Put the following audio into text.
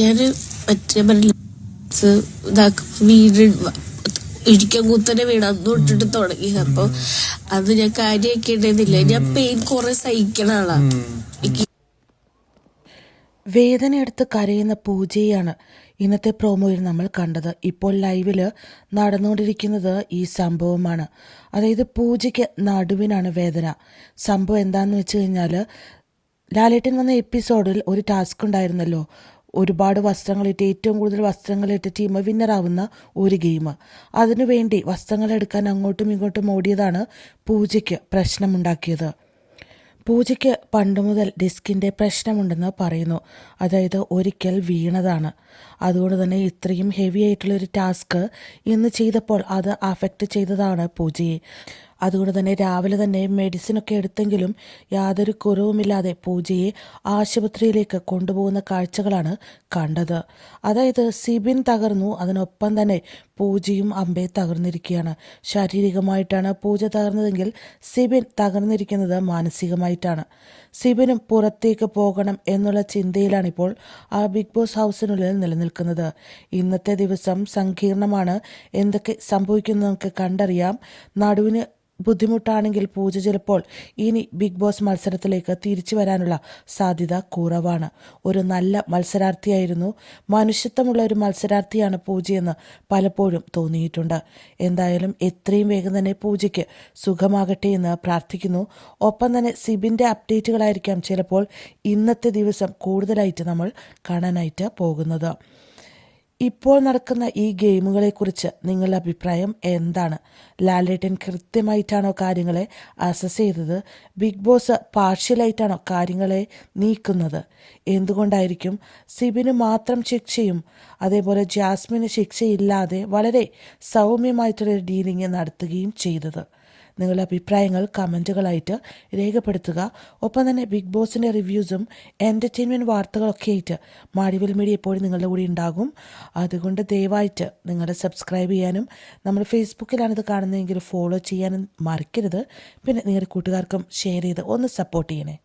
ഞാൻ മറ്റേ മനസ്സ് സ് ഇതാക്കുമ്പോ വീട് ഇടിക്കാൻ കുത്തനെ വീണ് അന്ന് തൊട്ടിട്ട് തുടങ്ങി. അപ്പൊ അത് ഞാൻ കാര്യമാക്കിയിട്ടില്ല ഞാൻ പെയിൻ കുറെ സഹിക്കണ ആളാ. വേദന വേദനയെടുത്ത് കരയുന്ന പൂജയാണ് ഇന്നത്തെ പ്രോമോയിൽ നമ്മൾ കണ്ടത്. ഇപ്പോൾ ലൈവിൽ നടന്നുകൊണ്ടിരിക്കുന്നത് ഈ സംഭവമാണ്. അതായത് പൂജയ്ക്ക് നടുവിനാണ് വേദന. സംഭവം എന്താണെന്ന് വെച്ച് കഴിഞ്ഞാൽ ലാലേട്ടൻ വന്ന എപ്പിസോഡിൽ ഒരു ടാസ്ക് ഉണ്ടായിരുന്നല്ലോ. ഒരുപാട് വസ്ത്രങ്ങളിട്ട് ഏറ്റവും കൂടുതൽ വസ്ത്രങ്ങളിട്ട് ടീം വിന്നറാവുന്ന ഒരു ഗെയിം. അതിനുവേണ്ടി വസ്ത്രങ്ങൾ എടുക്കാൻ അങ്ങോട്ടും ഇങ്ങോട്ടും ഓടിയതാണ് പൂജയ്ക്ക് പ്രശ്നമുണ്ടാക്കിയത്. പൂജയ്ക്ക് പണ്ട് മുതൽ ഡിസ്കിന്റെ പ്രശ്നമുണ്ടെന്ന് പറയുന്നു. അതായത് ഒരിക്കൽ വീണതാണ്. അതുകൊണ്ട് തന്നെ ഇത്രയും ഹെവി ആയിട്ടുള്ളൊരു ടാസ്ക് ഇന്ന് ചെയ്തപ്പോൾ അത് അഫക്റ്റ് ചെയ്തതാണ് പൂജയെ. അതുകൊണ്ട് തന്നെ രാവിലെ തന്നെ മെഡിസിനൊക്കെ എടുത്തെങ്കിലും യാതൊരു കുറവുമില്ലാതെ പൂജയെ ആശുപത്രിയിലേക്ക് കൊണ്ടുപോകുന്ന കാഴ്ചകളാണ് കണ്ടത്. അതായത് സിബിൻ തകർന്നു അതിനൊപ്പം തന്നെ പൂജയും അമ്പെ തകർന്നിരിക്കുകയാണ്. ശാരീരികമായിട്ടാണ് പൂജ തകർന്നതെങ്കിൽ സിബിൻ തകർന്നിരിക്കുന്നത് മാനസികമായിട്ടാണ്. സിബിനും പുറത്തേക്ക് പോകണം എന്നുള്ള ചിന്തയിലാണിപ്പോൾ ആ ബിഗ് ബോസ് ഹൗസിനുള്ളിൽ നിലനിൽക്കുന്നത്. ഇന്നത്തെ ദിവസം സങ്കീർണമാണ്. എന്തൊക്കെ സംഭവിക്കുന്നു നമുക്ക് കണ്ടറിയാം. നടുവിന് ബുദ്ധിമുട്ടാണെങ്കിൽ പൂജ ചിലപ്പോൾ ഇനി ബിഗ് ബോസ് മത്സരത്തിലേക്ക് തിരിച്ചു വരാനുള്ള സാധ്യത കുറവാണ്. ഒരു നല്ല മത്സരാർത്ഥിയായിരുന്നു. മനുഷ്യത്വമുള്ള ഒരു മത്സരാർത്ഥിയാണ് പൂജയെന്ന് പലപ്പോഴും തോന്നിയിട്ടുണ്ട്. എന്തായാലും എത്രയും വേഗം തന്നെ പൂജയ്ക്ക് സുഖമാകട്ടെ എന്ന് പ്രാർത്ഥിക്കുന്നു. ഒപ്പം തന്നെ സിബിന്റെ അപ്ഡേറ്റുകളായിരിക്കാം ചിലപ്പോൾ ഇന്നത്തെ ദിവസം കൂടുതലായിട്ട് നമ്മൾ കാണാനായിട്ട് പോകുന്നത്. ഇപ്പോൾ നടക്കുന്ന ഈ ഗെയിമുകളെക്കുറിച്ച് നിങ്ങളുടെ അഭിപ്രായം എന്താണ്? ലാലേട്ടൻ കൃത്യമായിട്ടാണോ കാര്യങ്ങളെ അസസ് ചെയ്തത്? ബിഗ് ബോസ് പാർഷ്യലായിട്ടാണോ കാര്യങ്ങളെ നീക്കുന്നത്? എന്തുകൊണ്ടായിരിക്കും സിബിന് മാത്രം ശിക്ഷയും അതേപോലെ ജാസ്മിന് ശിക്ഷയില്ലാതെ വളരെ സൗമ്യമായിട്ടുള്ളൊരു ഡീലിംഗ് നടത്തുകയും ചെയ്തത്? നിങ്ങളുടെ അഭിപ്രായങ്ങൾ കമന്റുകളായിട്ട് രേഖപ്പെടുത്തുക. ഒപ്പം തന്നെ ബിഗ് ബോസിന്റെ റിവ്യൂസും എന്റർടൈൻമെന്റ് വാർത്തകളൊക്കെ ആയിട്ട് മാടിവൽ മീഡിയ എപ്പോഴും നിങ്ങളുടെ കൂടി ഉണ്ടാകും. അതുകൊണ്ട് ദയവായിട്ട് നിങ്ങൾ സബ്സ്ക്രൈബ് ചെയ്യാനും നമ്മൾ ഫേസ്ബുക്കിലാണിത് കാണുന്നതെങ്കിൽ ഫോളോ ചെയ്യാനും മറക്കരുത്. പിന്നെ നിങ്ങളുടെ കൂട്ടുകാർക്കും ഷെയർ ചെയ്ത് ഒന്ന് സപ്പോർട്ട് ചെയ്യണേ.